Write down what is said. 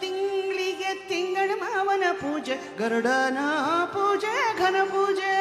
ತಿಂಗಳಿಗೆ ತಿಂಗಳ ಮಾವನ ಪೂಜೆ ಗರುಡನ ಪೂಜೆ ಘನ ಪೂಜೆ.